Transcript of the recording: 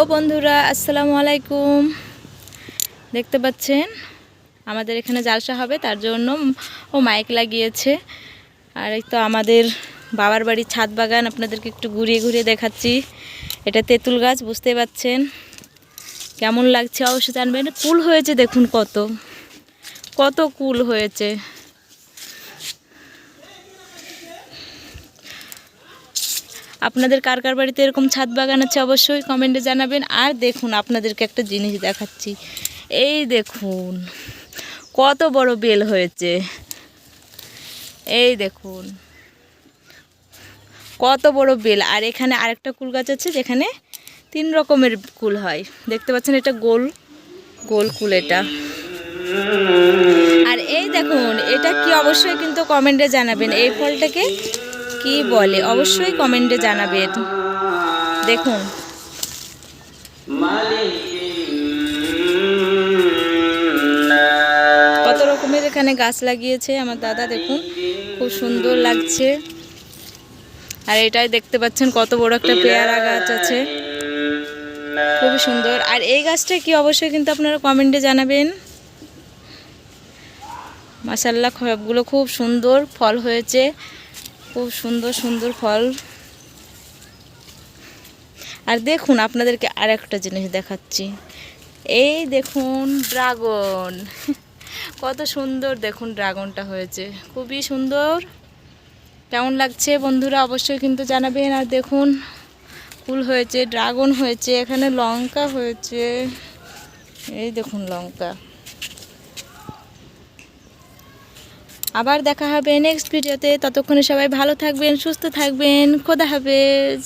ও বন্ধুরা, আসসালামু আলাইকুম। দেখতে পাচ্ছেন? আমাদের এখানে জালসা হবে, তার জন্য ও মাইক লাগিয়েছে। আর এই তো আমাদের বাবার বাড়ির ছাদ বাগান, আপনাদেরকে একটু ঘুরিয়ে ঘুরিয়ে দেখাচ্ছি। এটা তেঁতুল গাছ বুঝতে পাচ্ছেন? কেমন লাগছে অবশ্যই জানবেন? কুল হয়েছে, দেখুন কত। কত কুল হয়েছে। আপনাদের কার কার বাড়িতে এরকম ছাদ বাগান আছে অবশ্যই কমেন্টে জানাবেন। আর দেখুন, আপনাদেরকে একটা জিনিস দেখাচ্ছি। এই দেখুন, কত বড় বেল হয়েছে। এই দেখুন, কত বড় বেল। আর এখানে আরেকটা কুল গাছ আছে যেখানে তিন রকমের কুল হয়। দেখতে পাচ্ছেন, এটা গোল গোল কুল এটা। আর এই দেখুন, এটা কি অবশ্যই কিন্তু কমেন্টে জানাবেন। এই ফলটাকে কি বলে? অবশ্যই কমেন্টে জানাবেন দেখুন। কত রকমের এখানে গাছ লাগিয়েছে আমার দাদা, দেখুন। খুব সুন্দর লাগছে। আর এটাই দেখতে পাচ্ছেন কত বড় একটা পেয়ারা গাছ আছে। খুবই সুন্দর। আর এই গাছটা কি অবশ্যই কিন্তু আপনারা কমেন্টে জানাবেন। মাসাল্লাহ সবগুলো খুব সুন্দর ফল হয়েছে। খুব সুন্দর সুন্দর ফল। আর দেখুন, আপনাদেরকে আর একটা জিনিস দেখাচ্ছি। এই দেখুন, ড্রাগন। কত সুন্দর দেখুন, ড্রাগনটা হয়েছে। খুবই সুন্দর। কেমন লাগছে বন্ধুরা, অবশ্যই কিন্তু জানাবেন। আর দেখুন, ফুল হয়েছে, ড্রাগন হয়েছে, এখানে লঙ্কা হয়েছে। এই দেখুন লঙ্কা। আবার দেখা হবে নেক্সট ভিডিওতে ততক্ষণে সবাই ভালো থাকবেন সুস্থ থাকবেন। খোদা হাফেজ।